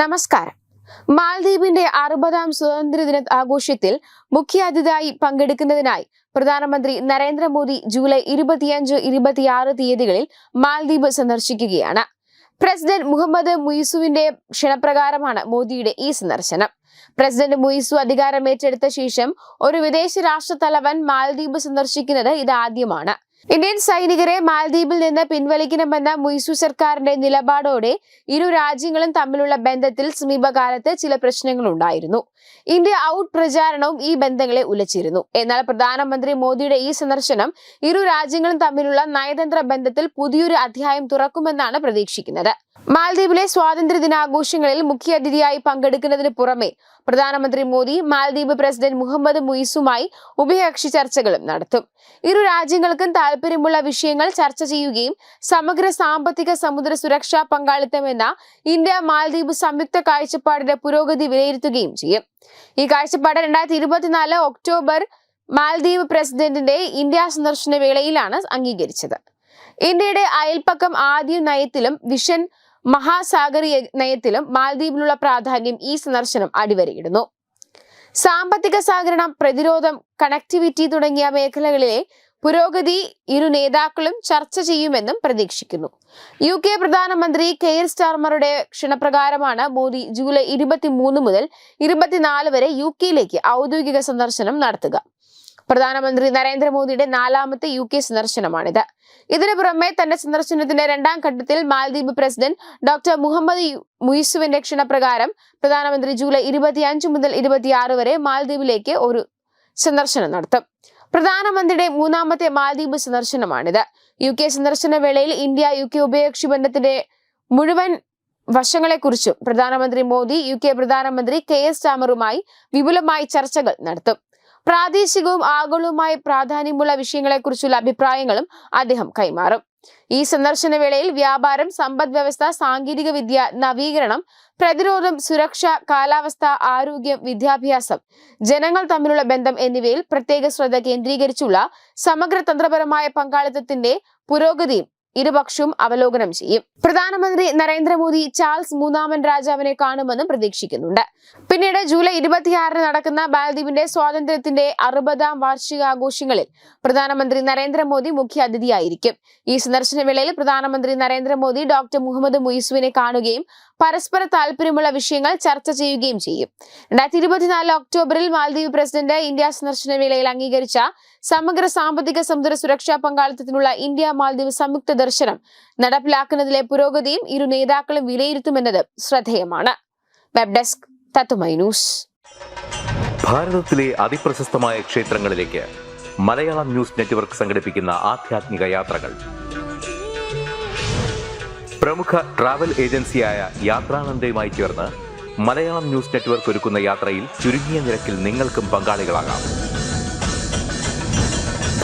നമസ്കാരം. മാൽദ്വീപിന്റെ അറുപതാം സ്വാതന്ത്ര്യദിന ആഘോഷത്തിൽ മുഖ്യാതിഥിയായി പങ്കെടുക്കുന്നതിനായി പ്രധാനമന്ത്രി നരേന്ദ്രമോദി ജൂലൈ ഇരുപത്തിയഞ്ച് ഇരുപത്തിയാറ് തീയതികളിൽ മാൽദ്വീപ് സന്ദർശിക്കുകയാണ്. പ്രസിഡന്റ് മുഹമ്മദ് മുയിസുവിന്റെ ക്ഷണപ്രകാരമാണ് മോദിയുടെ ഈ സന്ദർശനം. പ്രസിഡന്റ് മുയിസു അധികാരമേറ്റെടുത്ത ശേഷം ഒരു വിദേശ രാഷ്ട്ര തലവൻ മാൽദ്വീപ് സന്ദർശിക്കുന്നത് ഇതാദ്യമാണ്. ഇന്ത്യൻ സൈനികരെ മാൽദ്വീപിൽ നിന്ന് പിൻവലിക്കണമെന്ന മുയിസു സർക്കാരിന്റെ നിലപാടോടെ ഇരു രാജ്യങ്ങളും തമ്മിലുള്ള ബന്ധത്തിൽ സമീപകാലത്ത് ചില പ്രശ്നങ്ങൾ ഉണ്ടായിരുന്നു. ഇന്ത്യ ഔട്ട് പ്രചാരണവും ഈ ബന്ധങ്ങളെ ഉലച്ചിരുന്നു. എന്നാൽ പ്രധാനമന്ത്രി മോദിയുടെ ഈ സന്ദർശനം ഇരു രാജ്യങ്ങളും തമ്മിലുള്ള നയതന്ത്ര ബന്ധത്തിൽ പുതിയൊരു അധ്യായം തുറക്കുമെന്നാണ് പ്രതീക്ഷിക്കുന്നത്. മാൽദ്വീപിലെ സ്വാതന്ത്ര്യ ദിനാഘോഷങ്ങളിൽ മുഖ്യാതിഥിയായി പങ്കെടുക്കുന്നതിന് പുറമെ പ്രധാനമന്ത്രി മോദി മാൽദ്വീപ് പ്രസിഡന്റ് മുഹമ്മദ് മുയിസുമായി ഉഭയകക്ഷി ചർച്ചകളും നടത്തും. ഇരു രാജ്യങ്ങൾക്കും താല്പര്യമുള്ള വിഷയങ്ങൾ ചർച്ച ചെയ്യുകയും സമഗ്ര സാമ്പത്തിക സമുദ്ര സുരക്ഷാ പങ്കാളിത്തം എന്ന ഇന്ത്യ മാലദ്വീപ് സംയുക്ത കാഴ്ചപ്പാടിന്റെ പുരോഗതി വിലയിരുത്തുകയും ചെയ്യും. ഈ കാഴ്ചപ്പാട് രണ്ടായിരത്തി ഇരുപത്തിനാല് ഒക്ടോബർ മാലദ്വീപ് പ്രസിഡന്റിന്റെ ഇന്ത്യ സന്ദർശന വേളയിലാണ് അംഗീകരിച്ചത്. ഇന്ത്യയുടെ അയൽപ്പക്കം ആദ്യ നയത്തിലും വിഷൻ മഹാസാഗരീയ നയത്തിലും മാലദ്വീപിനുള്ള പ്രാധാന്യം ഈ സന്ദർശനം അടിവരയിടുന്നു. സാമ്പത്തിക സഹകരണം പ്രതിരോധം കണക്ടിവിറ്റി തുടങ്ങിയ മേഖലകളിലെ പുരോഗതി ഇരു നേതാക്കളും ചർച്ച ചെയ്യുമെന്നും പ്രതീക്ഷിക്കുന്നു. യു കെ പ്രധാനമന്ത്രി കെയർ സ്റ്റാർമറുടെ ക്ഷണപ്രകാരമാണ് മോദി ജൂലൈ ഇരുപത്തിമൂന്ന് മുതൽ ഇരുപത്തിനാല് വരെ യു കെയിലേക്ക് ഔദ്യോഗിക സന്ദർശനം നടത്തുക. പ്രധാനമന്ത്രി നരേന്ദ്രമോദിയുടെ നാലാമത്തെ യു കെ സന്ദർശനമാണിത്. ഇതിനു പുറമെ തന്റെ സന്ദർശനത്തിന്റെ രണ്ടാം ഘട്ടത്തിൽ മാലദ്വീപ് പ്രസിഡന്റ് ഡോക്ടർ മുഹമ്മദ് മുയിസുവിന്റെ ക്ഷണപ്രകാരം പ്രധാനമന്ത്രി ജൂലൈ ഇരുപത്തിയഞ്ച് മുതൽ ഇരുപത്തിയാറ് വരെ മാലദ്വീപിലേക്ക് ഒരു സന്ദർശനം നടത്തും. പ്രധാനമന്ത്രിയുടെ മൂന്നാമത്തെ മാലദ്വീപ് സന്ദർശനമാണിത്. യു കെ സന്ദർശന വേളയിൽ ഇന്ത്യ യു കെ ഉഭയകക്ഷി ബന്ധത്തിന്റെ മുഴുവൻ വശങ്ങളെക്കുറിച്ചും പ്രധാനമന്ത്രി മോദി യു കെ പ്രധാനമന്ത്രി കെ എസ് ചാമറുമായി വിപുലമായി ചർച്ചകൾ നടത്തും. പ്രാദേശികവും ആഗോളവുമായ പ്രാധാന്യമുള്ള വിഷയങ്ങളെക്കുറിച്ചുള്ള അഭിപ്രായങ്ങളും അദ്ദേഹം കൈമാറും. ഈ സന്ദർശന വേളയിൽ വ്യാപാരം സമ്പദ് വ്യവസ്ഥ സാങ്കേതിക വിദ്യ നവീകരണം പ്രതിരോധം സുരക്ഷ കാലാവസ്ഥ ആരോഗ്യം വിദ്യാഭ്യാസം ജനങ്ങൾ തമ്മിലുള്ള ബന്ധം എന്നിവയിൽ പ്രത്യേക ശ്രദ്ധ കേന്ദ്രീകരിച്ചുള്ള സമഗ്ര തന്ത്രപരമായ പങ്കാളിത്തത്തിന്റെ പുരോഗതിയും ഇരുപക്ഷവും അവലോകനം ചെയ്യും. പ്രധാനമന്ത്രി നരേന്ദ്രമോദി ചാൾസ് മൂന്നാമൻ രാജാവിനെ കാണുമെന്നും പ്രതീക്ഷിക്കുന്നുണ്ട്. പിന്നീട് ജൂലൈ ഇരുപത്തിയാറിന് നടക്കുന്ന മാലദ്വീപിന്റെ സ്വാതന്ത്ര്യത്തിന്റെ അറുപതാം വാർഷികാഘോഷങ്ങളിൽ പ്രധാനമന്ത്രി നരേന്ദ്രമോദി മുഖ്യ അതിഥിയായിരിക്കും. ഈ സന്ദർശന വേളയിൽ പ്രധാനമന്ത്രി നരേന്ദ്രമോദി ഡോക്ടർ മുഹമ്മദ് മുയിസുവിനെ കാണുകയും പരസ്പര താല്പര്യമുള്ള വിഷയങ്ങൾ ചർച്ച ചെയ്യുകയും ചെയ്യും. രണ്ടായിരത്തി ഇരുപത്തിനാല് ഒക്ടോബറിൽ മാലദ്വീപ് പ്രസിഡന്റ് ഇന്ത്യ സന്ദർശന വേളയിൽ അംഗീകരിച്ച സമഗ്ര സാമ്പത്തിക സമുദ്ര സുരക്ഷാ പങ്കാളിത്തത്തിനുള്ള ഇന്ത്യ മാലദ്വീപ് സംയുക്ത ദർശനം നടപ്പിലാക്കുന്നതിലെ പുരോഗതിയും ഇരു നേതാക്കളും വിലയിരുത്തുമെന്നത് ശ്രദ്ധേയമാണ്. വെബ് ഡെസ്ക് തത്തുമൈ ന്യൂസ്. ഭാരതത്തിലെ അതിപ്രശസ്തമായ ക്ഷേത്രങ്ങളിലേക്ക് മലയാളം ന്യൂസ് നെറ്റ്വർക്ക് സംഘടിപ്പിക്കുന്ന ആധ്യാത്മിക യാത്രകൾ. പ്രമുഖ ട്രാവൽ ഏജൻസിയായ യാത്രാനന്ദയുമായി ചേർന്ന് മലയാളം ന്യൂസ് നെറ്റ്വർക്ക് ഒരുക്കുന്ന യാത്രയിൽ ചുരുങ്ങിയ നിരക്കിൽ നിങ്ങൾക്കും പങ്കാളികളാകാം.